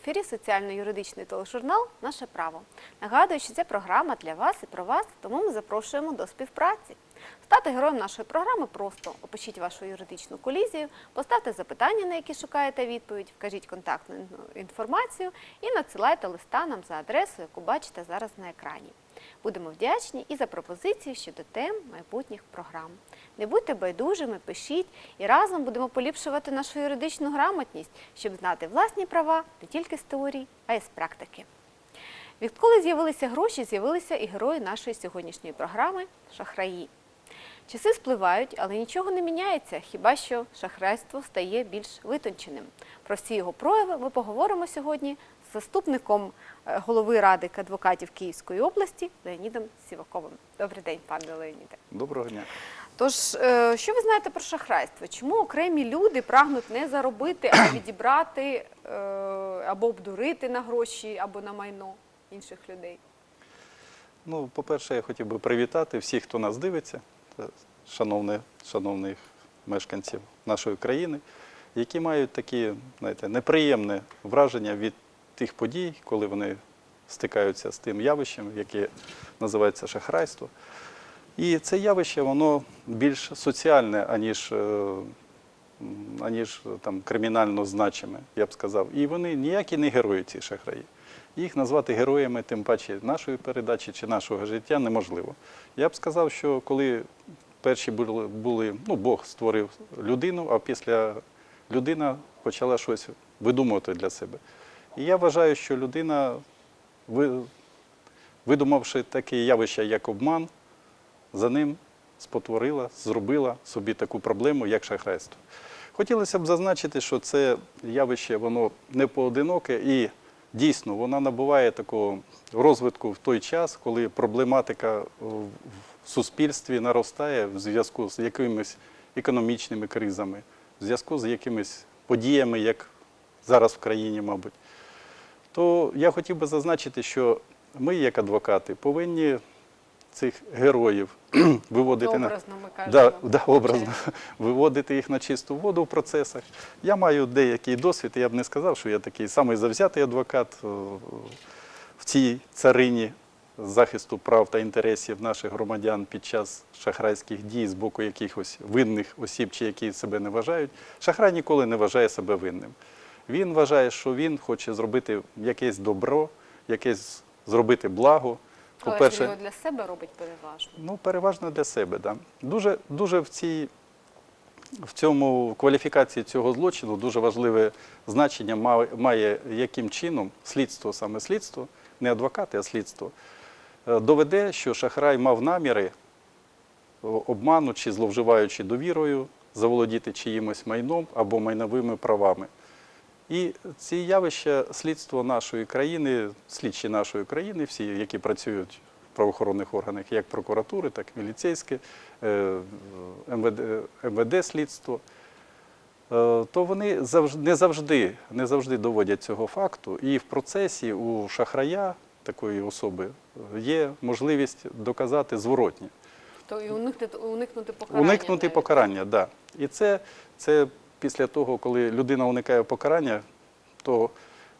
ефірі соціально-юридичний тележурнал Наше право. Нагадую, що це програма для вас і про вас, тому ми запрошуємо до співпраці. Стати героєм нашої програми просто опишіть вашу юридичну колізію, поставте запитання, на які шукаєте відповідь, вкажіть контактну інформацію і надсилайте листа нам за адресою, яку бачите зараз на екрані. Будемо вдячні і за пропозиції щодо тем майбутніх програм. Не будьте байдужими, пишіть і разом будемо поліпшувати нашу юридичну грамотність, щоб знати власні права не тільки з теорії, а й з практики. Відколи з'явилися гроші, з'явилися і герої нашої сьогоднішньої програми шахраї. Часи спливають, але нічого не міняється, хіба що шахрайство стає більш витонченим. Про всі його прояви ми поговоримо сьогодні з заступником е, голови ради адвокатів Київської області Леонідом Сіваковим. Добрий день, пане Леоніде. Доброго дня. Тож, е, що ви знаєте про шахрайство? Чому окремі люди прагнуть не заробити, а відібрати е, або обдурити на гроші, або на майно інших людей? Ну, по-перше, я хотів би привітати всіх, хто нас дивиться, шановних, шановних мешканців нашої країни, які мають такі, знаєте, неприємне враження від тих подій, коли вони стикаються з тим явищем, яке називається шахрайство. І це явище, воно більш соціальне, аніж, е, аніж е, там, кримінально значиме, я б сказав. І вони ніякі не герої, ці шахраї. Їх назвати героями, тим паче нашої передачі чи нашого життя неможливо. Я б сказав, що коли перші були, були ну, Бог створив людину, а після людина почала щось видумувати для себе. І я вважаю, що людина, видумавши таке явище, як обман, за ним спотворила, зробила собі таку проблему, як шахрайство. Хотілося б зазначити, що це явище воно не поодиноке і дійсно воно набуває такого розвитку в той час, коли проблематика в суспільстві наростає в зв'язку з якимись економічними кризами, в зв'язку з якимись подіями, як зараз в країні, мабуть. То я хотів би зазначити, що ми, як адвокати, повинні цих героїв виводити на ми кажемо. да, да, образно виводити їх на чисту воду в процесах. Я маю деякий досвід, я б не сказав, що я такий самий завзятий адвокат е, в цій царині захисту прав та інтересів наших громадян під час шахрайських дій з боку якихось винних осіб, чи які себе не вважають. Шахрай ніколи не вважає себе винним. Він вважає, що він хоче зробити якесь добро, якесь зробити благо. Але ж він його для себе робить переважно. Ну, переважно для себе, да. Дуже, дуже в цій в цьому кваліфікації цього злочину дуже важливе значення має, має яким чином слідство, саме слідство, не адвокати, а слідство, е, доведе, що шахрай мав наміри, обманучи, зловживаючи довірою, заволодіти чиїмось майном або майновими правами. І ці явища слідство нашої країни, слідчі нашої країни, всі, які працюють в правоохоронних органах, як прокуратури, так і міліцейське, МВД, МВД слідство, е, то вони завжди, не, завжди, не завжди доводять цього факту. І в процесі у шахрая, такої особи, є можливість доказати зворотнє. То і уникнути, уникнути покарання. Уникнути навіть. покарання, так. Да. І це, це після того, коли людина уникає покарання, то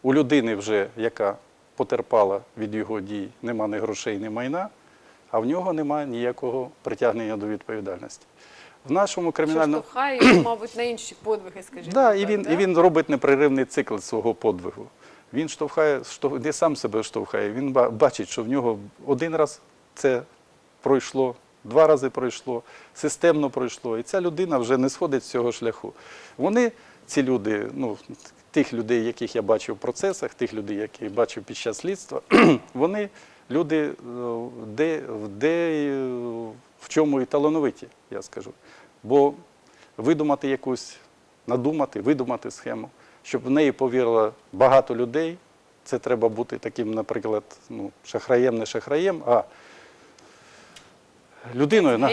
у людини вже, яка потерпала від його дій, нема ні грошей, ні майна, а в нього нема ніякого притягнення до відповідальності. В нашому Що кримінальному штовхає мабуть, на інші подвиги, скажімо. да, так, і він, да? і він робить непреривний цикл свого подвигу. Він штовхає, штовх, не сам себе штовхає, він бачить, що в нього один раз це пройшло, два рази пройшло, системно пройшло. І ця людина вже не сходить з цього шляху. Вони, ці люди, ну, тих людей, яких я бачив в процесах, тих людей, яких бачив під час слідства, вони люди, е, де, де е, в чому і талановиті, я скажу. Бо видумати якусь, надумати, видумати схему, щоб в неї повірило багато людей. Це треба бути таким, наприклад, ну, шахраєм, не шахраєм, а людиною, на-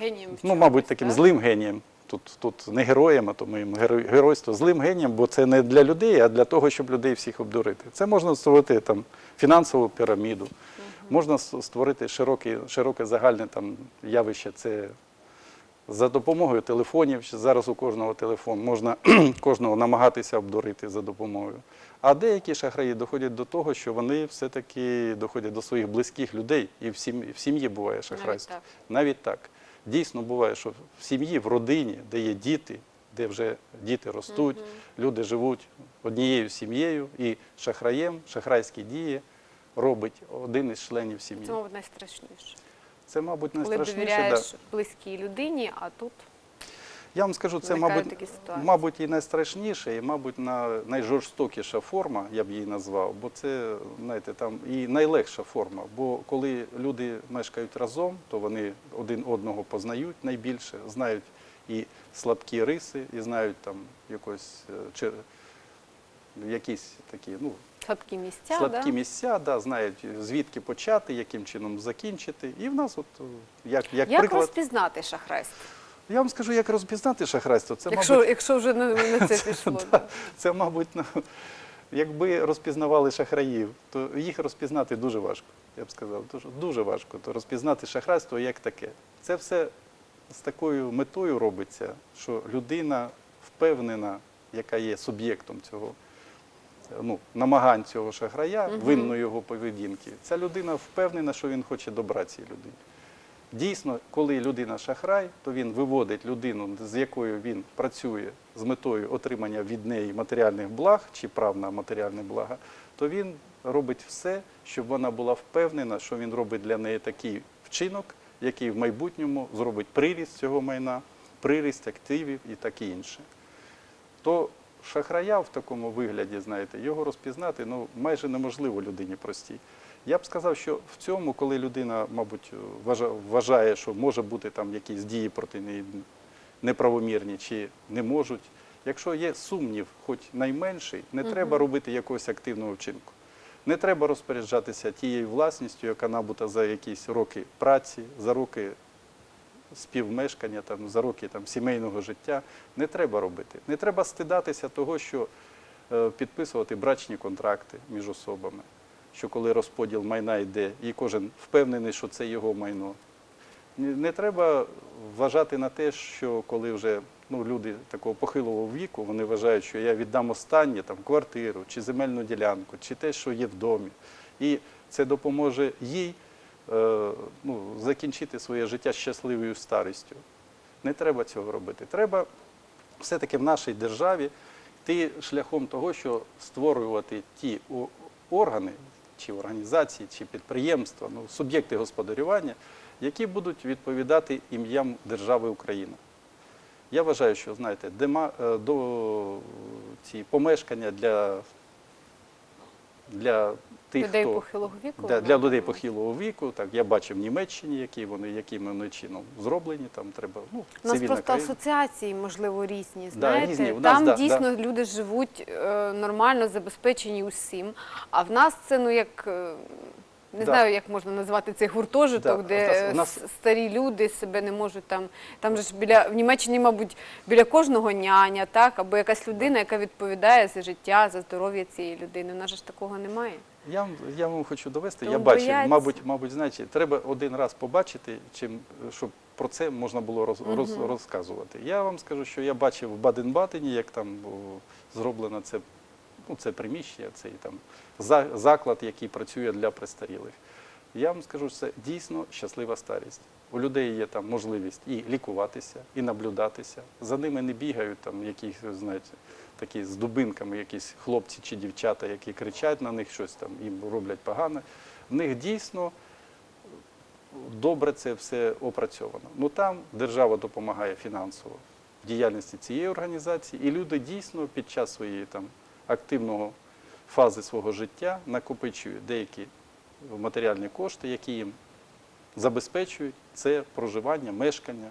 генієм ну, мабуть, таким так? злим генієм. Тут, тут не героєм, а то моїм геройство злим генієм, бо це не для людей, а для того, щоб людей всіх обдурити. Це можна створити там фінансову піраміду, можна створити широке, широке загальне там явище. Це за допомогою телефонів. Зараз у кожного телефон можна кожного намагатися обдурити за допомогою. А деякі шахраї доходять до того, що вони все-таки доходять до своїх близьких людей, і в сім'ї, буває шахрайство. так. Навіть так. Дійсно буває, що в сім'ї, в родині, де є діти, де вже діти ростуть, люди живуть однією сім'єю, і шахраєм, шахрайські дії робить один із членів сім'ї. Це, мабуть, найстрашніше. Це, мабуть, Коли найстрашніше. довіряєш Да. близькій людині, а тут Я вам скажу, це, мабуть, мабуть, і найстрашніше, і, мабуть, на, найжорстокіша форма, я б її назвав, бо це, знаєте, там і найлегша форма. Бо коли люди мешкають разом, то вони один одного познають найбільше, знають і слабкі риси, і знають там якось е, чи, якісь такі, ну, слабкі місця, слабкі да? місця, да, знають звідки почати, яким чином закінчити. І в нас, от е, як, як, Як приклад, розпізнати шахрайство? Я вам скажу, як розпізнати шахрайство. Це, якщо, мабуть, якщо вже на, на це пішло. Да, Це, мабуть, ну, якби розпізнавали шахраїв, то їх розпізнати дуже важко. Я б сказав, дуже, дуже важко. То розпізнати шахрайство як таке. Це все з такою метою робиться, що людина впевнена, яка є суб'єктом цього. Ну, намагань цього шахрая, винно його поведінки. Ця людина впевнена, що він хоче добра цій людині. Дійсно, коли людина шахрай, то він виводить людину, з якою він працює з метою отримання від неї матеріальних благ чи прав на матеріальне блага, то він робить все, щоб вона була впевнена, що він робить для неї такий вчинок, який в майбутньому зробить приріст цього майна, приріст активів і таке інше. То шахрая в такому вигляді, знаєте, його розпізнати ну, майже неможливо людині простій. Я б сказав, що в цьому, коли людина, мабуть, вважає, що може бути там якісь дії проти неї неправомірні чи не можуть, якщо є сумнів, хоч найменший, не треба робити якогось активного вчинку. Не треба розпоряджатися тією власністю, яка набута за якісь роки праці, за роки співмешкання, там, за роки там, сімейного життя. Не треба робити. Не треба стидатися того, що е, підписувати брачні контракти між особами, що коли розподіл майна йде, і кожен впевнений, що це його майно. Не, треба вважати на те, що коли вже ну, люди такого похилого віку, вони вважають, що я віддам останнє там, квартиру чи земельну ділянку, чи те, що є в домі. І це допоможе їй е, ну, закінчити своє життя щасливою старістю. Не треба цього робити. Треба все-таки в нашій державі йти шляхом того, що створювати ті органи, чи організації, чи підприємства, ну, суб'єкти господарювання, які будуть відповідати ім'ям держави Україна. Я вважаю, що знаєте, дема, е, до ці помешкання для, для тих, людей хто похилого віку. для, ну, для людей похилого віку, так я бачив в Німеччині, які вони, яким вони чином зроблені. Там треба ну, У нас просто країна. асоціації, можливо, різні. Да, Знаєте, різні. В нас, там да, дійсно люди живуть е, нормально, забезпечені усім. А в нас це ну як. е, Не Да. знаю, як можна назвати цей гуртожиток, Да, де нас- старі люди себе не можуть там. Там же ж біля в Німеччині, мабуть, біля кожного няня, так або якась людина, яка відповідає за життя, за здоров'я цієї людини. У нас же ж такого немає. Я, вам- я вам хочу довести, Тому я бачив, бояться. мабуть, мабуть, знаєте, треба один раз побачити, чим, щоб про це можна було роз, роз, розказувати. Я вам скажу, що я бачив в Баден-Бадені, як там зроблено це, ну, це приміщення, цей там заклад, який працює для престарілих. Я вам скажу, що це дійсно щаслива старість. У людей є там можливість і лікуватися, і наблюдатися. За ними не бігають там якісь, знаєте, такі з дубинками якісь хлопці чи дівчата, які кричать на них щось там, їм роблять погане. В них дійсно добре це все опрацьовано. Ну там держава допомагає фінансово в діяльності цієї організації, і люди дійсно під час своєї там активного фази свого життя накопичують деякі матеріальні кошти, які їм забезпечують це проживання, мешкання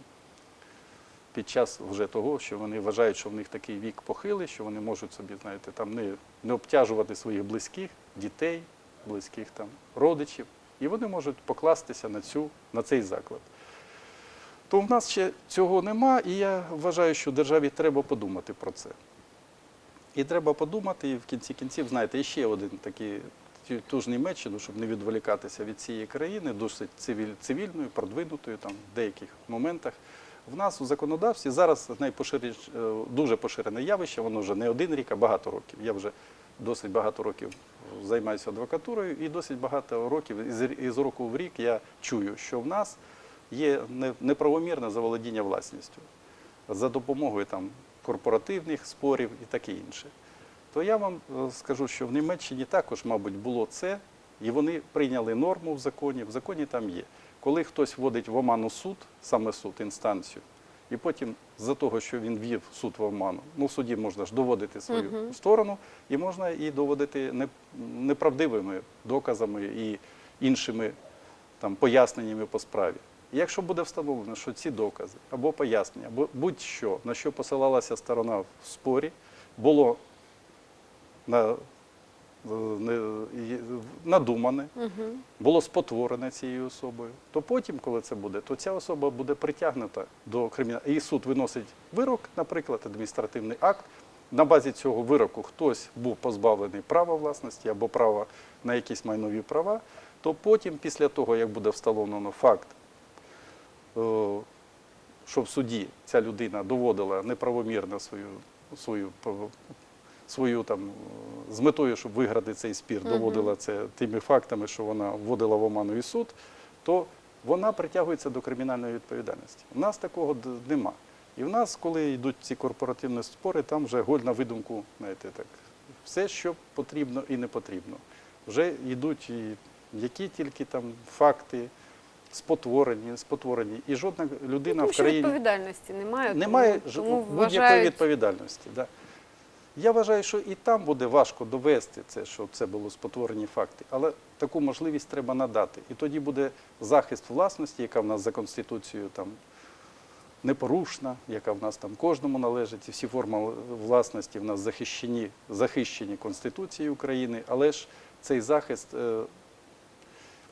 під час вже того, що вони вважають, що в них такий вік похилий, що вони можуть собі, знаєте, там не, не обтяжувати своїх близьких, дітей, близьких там родичів, і вони можуть покластися на цю на цей заклад. То в нас ще цього нема, і я вважаю, що державі треба подумати про це. І треба подумати, і в кінці кінців, знаєте, ще один такий ту- ту ж Німеччину, щоб не відволікатися від цієї країни, досить цивіль, цивільною, продвинутою там, в деяких моментах. В нас у законодавстві зараз найпоширіш, е, дуже поширене явище, воно вже не один рік, а багато років. Я вже досить багато років займаюся адвокатурою, і досить багато років із року в рік я чую, що в нас є неправомірне заволодіння власністю за допомогою там, корпоративних спорів і таке інше. То я вам е, скажу, що в Німеччині також, мабуть, було це, і вони прийняли норму в законі. В законі там є. Коли хтось вводить в оману суд, саме суд, інстанцію, і потім з-за того, що він ввів суд в оману, ну в суді можна ж доводити свою Мгм. сторону, і можна і доводити неправдивими доказами і іншими там, поясненнями по справі. І якщо буде встановлено, що ці докази або пояснення, або будь-що, на що посилалася сторона в спорі, було на, е, надумане, було спотворене цією особою, то потім, коли це буде, то ця особа буде притягнута до кримінального. І суд виносить вирок, наприклад, адміністративний акт. На базі цього вироку хтось був позбавлений права власності або права на якісь майнові права, то потім, після того, як буде встановлено факт, що в суді ця людина доводила неправомірно свою, свою, свою там, е, з метою, щоб виграти цей спір, доводила це тими фактами, що вона вводила в оману і суд, то вона притягується до кримінальної відповідальності. У нас такого нема. І в нас, коли йдуть ці корпоративні спори, там вже голь на видумку, знаєте, так, все, що потрібно і не потрібно. Вже йдуть і які тільки там факти спотворені, спотворені. І жодна людина Тому в що країні відповідальності немає. немає будь-якої відповідальності. Да. Я вважаю, що і там буде важко довести це, що це було спотворені факти, але таку можливість треба надати. І тоді буде захист власності, яка в нас за Конституцією там непорушна, яка в нас там кожному належить, і всі форми власності в нас захищені, захищені Конституцією України, але ж цей захист е,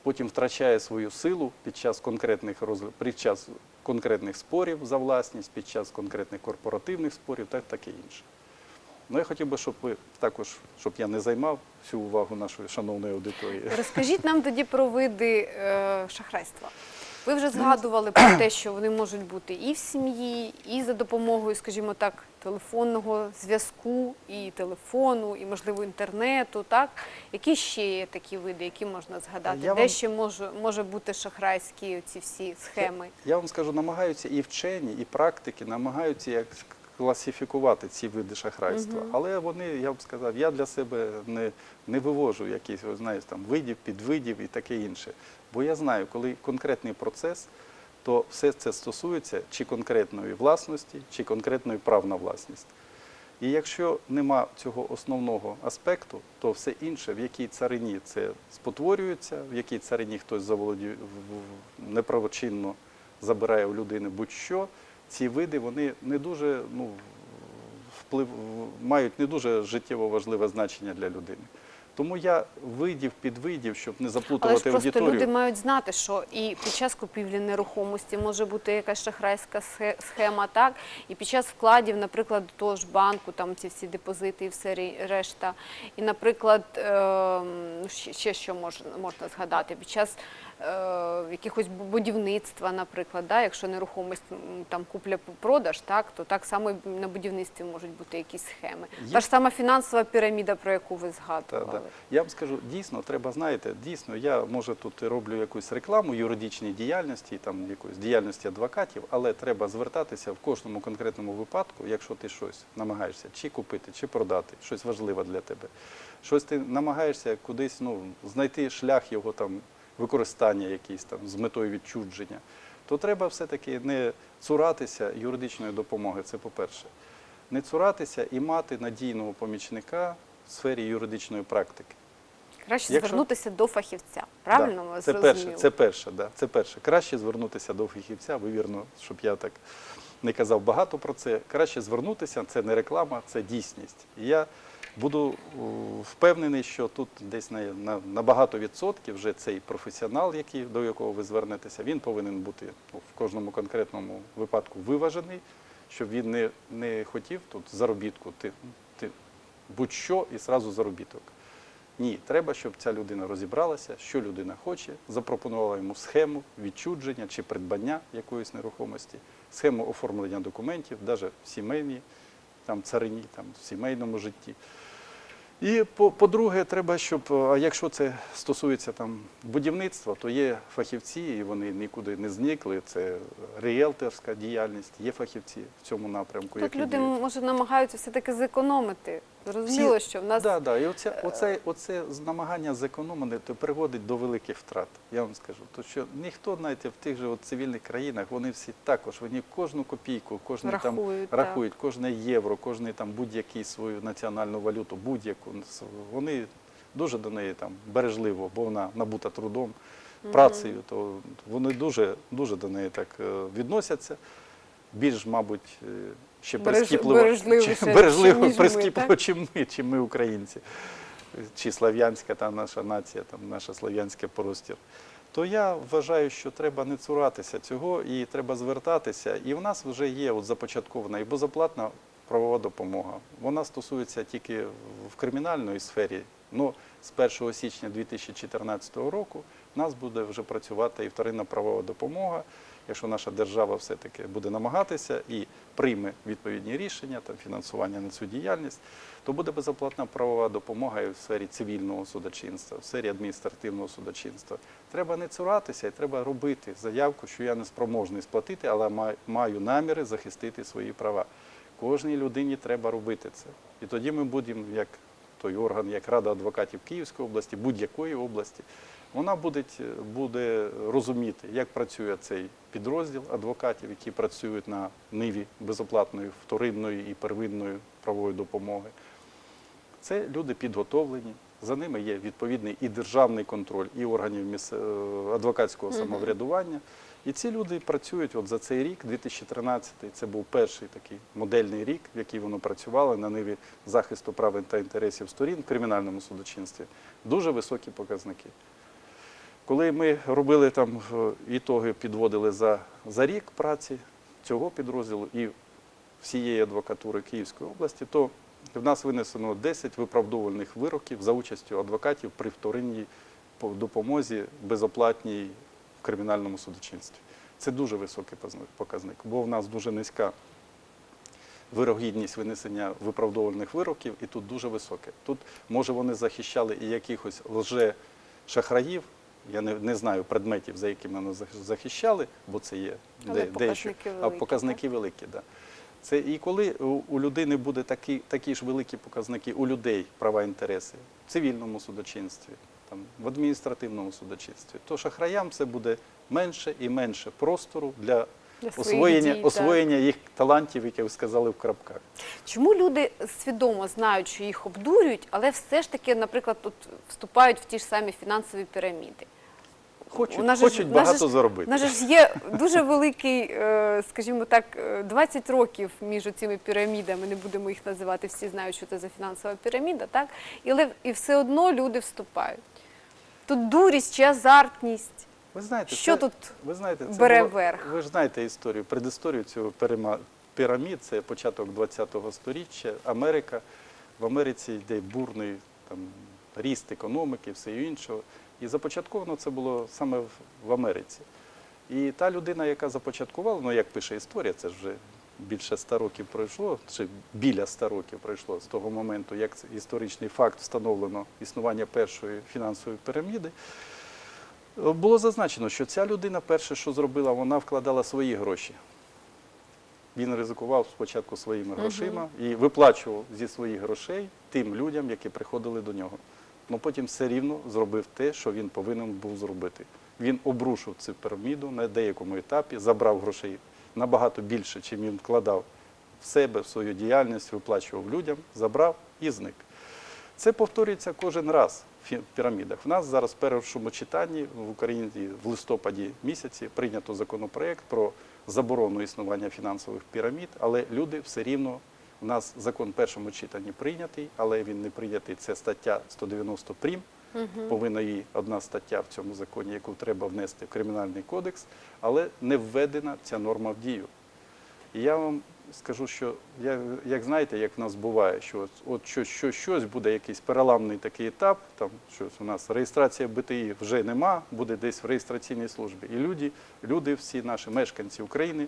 потім втрачає свою силу під час конкретних розгляд, під час конкретних спорів за власність, під час конкретних корпоративних спорів та таке інше. Ну, я хотів би, щоб ви також, щоб я не займав всю увагу нашої шановної аудиторії. Розкажіть нам тоді про види е, шахрайства. Ви вже згадували про те, що вони можуть бути і в сім'ї, і за допомогою, скажімо так, телефонного зв'язку, і телефону, і можливо інтернету. Так які ще є такі види, які можна згадати? Я Де вам- ще може, може бути шахрайські ці всі схеми? Я вам скажу, намагаються і вчені, і практики намагаються як класифікувати ці види шахрайства. Мгм. Але вони, я б сказав, я для себе не, не вивожу якісь, ви знаєте, там видів, підвидів і таке інше. Бо я знаю, коли конкретний процес, то все це стосується чи конкретної власності, чи конкретної прав на власність. І якщо нема цього основного аспекту, то все інше, в якій царині це спотворюється, в якій царині хтось заволодіє в- в- неправочинно забирає у людини будь-що, ці види вони не дуже ну, вплив, мають не дуже життєво важливе значення для людини. Тому я видів, підвидів, щоб не Але ж заплутувати просто люди мають знати, що і під час купівлі нерухомості може бути якась шахрайська схе- схема, так? І під час вкладів, наприклад, до того ж банку, там ці всі депозити і все решта. І, наприклад, ем, ще, що можна, згадати, під час е, якихось бу- будівництва, наприклад, да, якщо нерухомість там купля-продаж, так? То так само на будівництві можуть бути якісь схеми. Є- Та ж сама фінансова піраміда, про яку ви Та, згадували. Да. Я вам скажу, дійсно, треба, знаєте, дійсно, я може тут роблю якусь рекламу юридичній діяльності, там якоїсь діяльності адвокатів, але треба звертатися в кожному конкретному випадку, якщо ти щось намагаєшся чи купити, чи продати, щось важливе для тебе. Щось ти намагаєшся кудись ну, знайти шлях його там використання якийсь там з метою відчудження, то треба все-таки не цуратися юридичної допомоги. Це по-перше. Не цуратися і мати надійного помічника в сфері юридичної практики. Краще Якщо- звернутися до фахівця. Правильно Да, це перше, це перше, да, це перше. Краще звернутися до фахівця, ви вірно, щоб я так не казав багато про це. Краще звернутися, це не реклама, це дійсність. І я буду впевнений, що тут десь на, на, на багато відсотків вже цей професіонал, який, до якого ви звернетеся, він повинен бути ну, в кожному конкретному випадку виважений, щоб він не, не хотів тут заробітку, будь-що і зразу заробіток. Ні, треба, щоб ця людина розібралася, що людина хоче, запропонувала йому схему відчудження чи придбання якоїсь нерухомості, схему оформлення документів, навіть в сімейній там, царині, там, в сімейному житті. І по- по-друге, треба, щоб е, а якщо це стосується там будівництва, то є фахівці, і вони нікуди не зникли. Це ріелторська діяльність, є фахівці в цьому напрямку. Тут які люди може намагаються все-таки зекономити. Зрозуміло, що в нас Да, да. І оце, оце, оце з- намагання зекономити приводить до великих втрат. Я вам скажу. То що ніхто, знаєте, в тих же от цивільних країнах, вони всі також, вони кожну копійку, кожний там рахують. так. рахують, кожне євро, кожний там будь-який свою національну валюту, будь-яку. Вони дуже до неї там бережливо, бо вона набута трудом, працею, то вони дуже, дуже до неї так е, відносяться. Більш, мабуть, е, ще прискіпливо, бережливіше, чи- бережливо, ніж прискіпливо, так? чим ми, чим ми, українці, чи слав'янська та наша нація, там наша слав'янська простір. То я вважаю, що треба не цуратися цього і треба звертатися. І в нас вже є от започаткована і безоплатна правова допомога. Вона стосується тільки в кримінальної сфері. Ну, з 1 січня 2014 року в нас буде вже працювати і вторинна правова допомога, якщо наша держава все-таки буде намагатися і прийме відповідні рішення та фінансування на цю діяльність, то буде безоплатна правова допомога і в сфері цивільного судочинства, в сфері адміністративного судочинства. Треба не цуратися і треба робити заявку, що я не спроможний сплатити, але маю наміри захистити свої права. Кожній людині треба робити це. І тоді ми будемо, як той орган, як Рада адвокатів Київської області, будь-якої області, вона буде, буде розуміти, як працює цей підрозділ адвокатів, які працюють на ниві безоплатної вторинної і первинної правової допомоги. Це люди підготовлені. За ними є відповідний і державний контроль, і органів міс- е, адвокатського самоврядування. І ці люди працюють от за цей рік, 2013, це був перший такий модельний рік, в який вони працювали на ниві захисту прав та інтересів сторін в кримінальному судочинстві. Дуже високі показники. Коли ми робили там е, ітоги, підводили за, за рік праці цього підрозділу і всієї адвокатури Київської області, то в нас винесено 10 виправдовувальних вироків за участю адвокатів при вторинній допомозі безоплатній в кримінальному судочинстві. Це дуже високий показник, бо в нас дуже низька вирогідність винесення виправдовувальних вироків, і тут дуже високе. Тут, може, вони захищали і якихось лже-шахраїв, я не, не знаю предметів, за якими вони зах- захищали, бо це є Але де- дещо. показники а великі, показники великі. Да. Це і коли у, у людини буде такі, такі ж великі показники, у людей права інтереси в цивільному судочинстві, там, в адміністративному судочинстві, то шахраям це буде менше і менше простору для Для освоєння, дій, так. освоєння їх талантів, які ви сказали в крапках. Чому люди свідомо знають, що їх обдурюють, але все ж таки, наприклад, тут вступають в ті ж самі фінансові піраміди? Хочуть, У нас ж- хочуть у нас багато ж- заробити. У нас ж є дуже великий, е, скажімо так, е, 20 років між цими пірамідами, не будемо їх називати, всі знають, що це за фінансова піраміда, так? І, і все одно люди вступають. Тут дурість чи азартність. Ви знаєте, Що це, тут ви знаєте, це бере було- верх? Ви ж знаєте історію, предісторію цього пірамід, це початок ХХ століття, Америка. В Америці йде бурний там, ріст економіки, все іншого. І започатковано це було саме в, Америці. І та людина, яка започаткувала, ну як пише історія, це ж вже більше ста років пройшло, чи біля ста років пройшло з того моменту, як історичний факт встановлено існування першої фінансової піраміди. Було зазначено, що ця людина перше, що зробила, вона вкладала свої гроші. Він ризикував спочатку своїми грошима і виплачував зі своїх грошей тим людям, які приходили до нього. Ну потім все рівно зробив те, що він повинен був зробити. Він обрушив цю піраміду на деякому етапі, забрав грошей набагато більше, чим він вкладав в себе, в свою діяльність, виплачував людям, забрав і зник. Це повторюється кожен раз в пірамідах. У нас зараз в першому читанні в Україні в листопаді місяці прийнято законопроект про заборону існування фінансових пірамід, але люди все рівно. У нас закон в першому читанні прийнятий, але він не прийнятий. Це стаття 190 прим. Повинна її одна стаття в цьому законі, яку треба внести в кримінальний кодекс, але не введена ця норма в дію. І я вам скажу, що як, як знаєте, як в нас буває, що от, от що, що, щось буде якийсь переламний такий етап, там щось у нас реєстрація БТІ вже нема, буде десь в реєстраційній службі. І люди, люди, всі наші мешканці України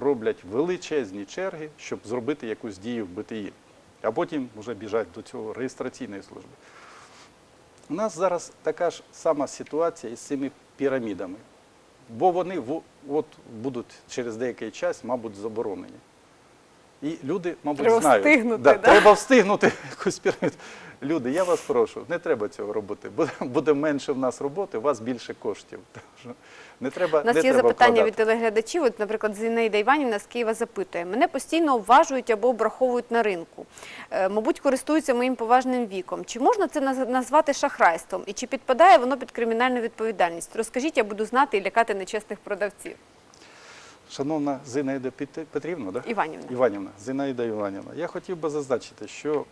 роблять величезні черги, щоб зробити якусь дію в БТІ. а потім вже біжать до цього реєстраційної служби. У нас зараз така ж сама ситуація із цими пірамідами, бо вони от будуть через деякий час, мабуть, заборонені. І люди, мабуть, Треба знають. встигнути, да, да? Треба встигнути якусь піраміду. Люди, я вас прошу, не треба цього робити. Буде, буде менше в нас роботи, у вас більше коштів. Не треба, У нас не є треба запитання вкладати. від телеглядачів. От, наприклад, Зінаїда Іванівна з Києва запитує: мене постійно обважують або обраховують на ринку. Е, мабуть, користуються моїм поважним віком. Чи можна це назвати шахрайством? І чи підпадає воно під кримінальну відповідальність? Розкажіть, я буду знати і лякати нечесних продавців. Шановна Зинаїда Пет- Петрівна, да? Іванівна. Іванівна, Зинаїда Іванівна, я хотів би зазначити, що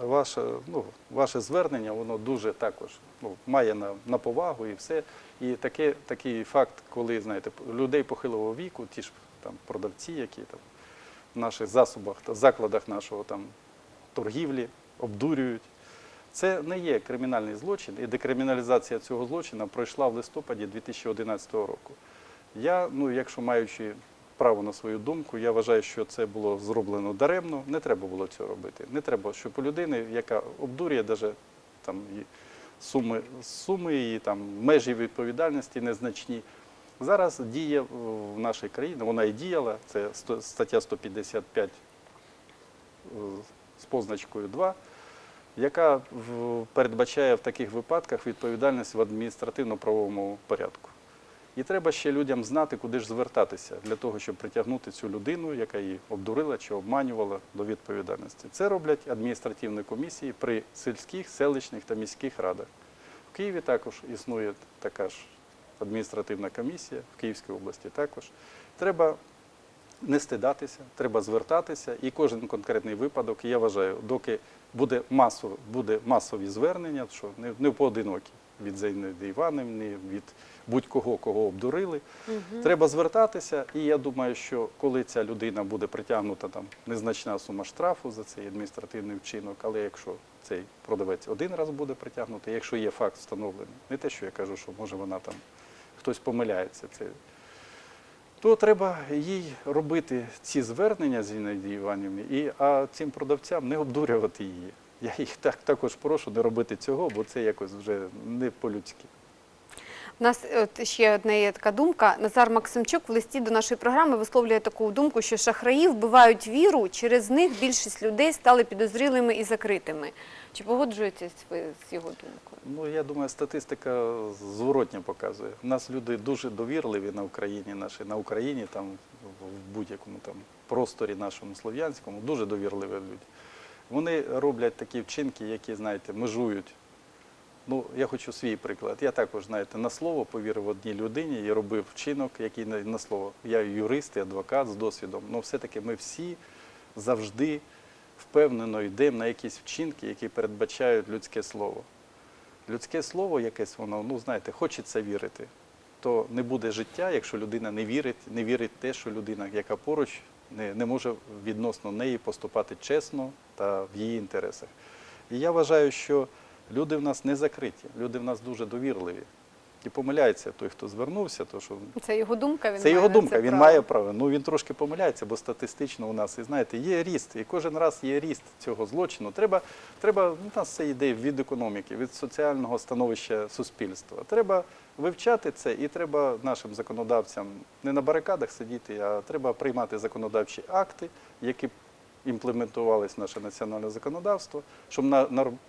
ваше, ну, ваше звернення, воно дуже також ну, має на, на повагу і все. І таке, такий факт, коли знаєте, людей похилого віку, ті ж там продавці, які там в наших засобах та закладах нашого там торгівлі обдурюють. Це не є кримінальний злочин, і декриміналізація цього злочину пройшла в листопаді 2011 року. Я, ну, якщо маючи право на свою думку, я вважаю, що це було зроблено даремно. Не треба було цього робити. Не треба, щоб у людини, яка обдурює навіть там суми, суми і там межі відповідальності незначні. Зараз діє в нашій країні, вона і діяла, це стаття 155 е, з позначкою 2, яка передбачає в таких випадках відповідальність в адміністративно-правовому порядку. І треба ще людям знати, куди ж звертатися для того, щоб притягнути цю людину, яка її обдурила чи обманювала до відповідальності. Це роблять адміністративні комісії при сільських, селищних та міських радах. В Києві також існує така ж адміністративна комісія, в Київській області також. Треба не стидатися, треба звертатися, і кожен конкретний випадок, я вважаю, доки буде масово, буде масові звернення, що не поодинокі від Зейниди Іванівни, від будь-кого, кого обдурили. Треба звертатися, і я думаю, що коли ця людина буде притягнута там незначна сума штрафу за цей адміністративний вчинок, але якщо цей продавець один раз буде притягнутий, якщо є факт встановлений, не те, що я кажу, що може вона там хтось помиляється, це то треба їй робити ці звернення з Зінаїді Іванівні, і, а цим продавцям не обдурювати її. Я їх так, також прошу не робити цього, бо це якось вже не по-людськи. У нас от ще одна є така думка. Назар Максимчук в листі до нашої програми висловлює таку думку, що шахраї вбивають віру, через них більшість людей стали підозрілими і закритими. Чи погоджуєтесь ви з його думкою? Ну, я думаю, статистика зворотня показує. У нас люди дуже довірливі на Україні, наші, на Україні, там, в будь-якому там просторі нашому слов'янському, дуже довірливі люди. Вони роблять такі вчинки, які, знаєте, межують. Ну, я хочу свій приклад. Я також, знаєте, на слово повірив одній людині і робив вчинок, який на, слово. Я юрист, і адвокат з досвідом. але все-таки ми всі завжди впевнено йдемо на якісь вчинки, які передбачають людське слово. Людське слово якесь воно, ну знаєте, хочеться вірити, то не буде життя, якщо людина не вірить, не вірить те, що людина, яка поруч, не, не може відносно неї поступати чесно та в її інтересах. І я вважаю, що люди в нас не закриті, люди в нас дуже довірливі. І помиляється той, хто звернувся, то що Це його думка. Він це має його думка, це він право. має право. Ну він трошки помиляється, бо статистично у нас, і знаєте, є ріст, і кожен раз є ріст цього злочину. Треба, треба ну, у нас це йде від економіки, від соціального становища суспільства. Треба вивчати це, і треба нашим законодавцям не на барикадах сидіти, а треба приймати законодавчі акти, які в наше національне законодавство, щоб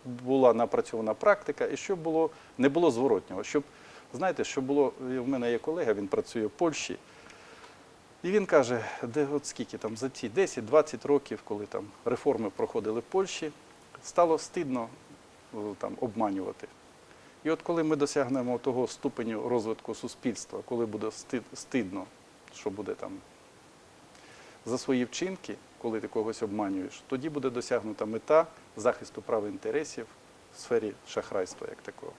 була напрацьована практика і щоб було не було зворотнього, щоб знаєте, що було в мене є колега, він працює в Польщі. І він каже, де от скільки там за ці 10-20 років, коли там реформи проходили в Польщі, стало стидно там обманювати. І от коли ми досягнемо того ступеню розвитку суспільства, коли буде стидно, що буде там за свої вчинки, коли ти когось обманюєш, тоді буде досягнута мета захисту прав і інтересів в сфері шахрайства як такого.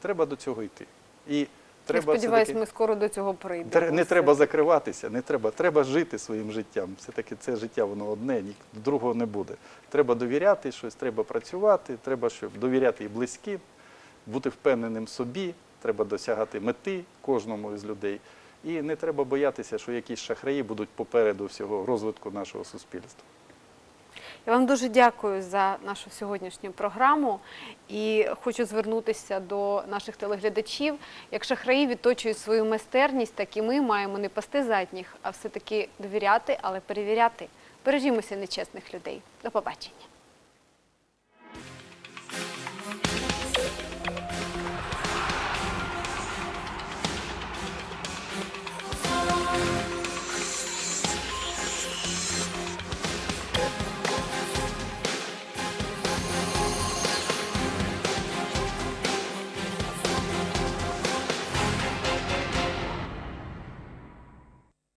Треба до цього йти. І Я сподіваюся, ми скоро до цього прийдемо. Не треба закриватися, не треба. Треба жити своїм життям. Все-таки це життя, воно одне, ні другого не буде. Треба довіряти щось, треба працювати, треба щоб довіряти і близьким, бути впевненим собі, треба досягати мети кожному із людей. І не треба боятися, що якісь шахраї будуть попереду всього розвитку нашого суспільства. Я вам дуже дякую за нашу сьогоднішню програму і хочу звернутися до наших телеглядачів. Як шахраї відточують свою майстерність, так і ми маємо не пасти задніх, а все-таки довіряти, але перевіряти. Бережімося нечесних людей. До побачення.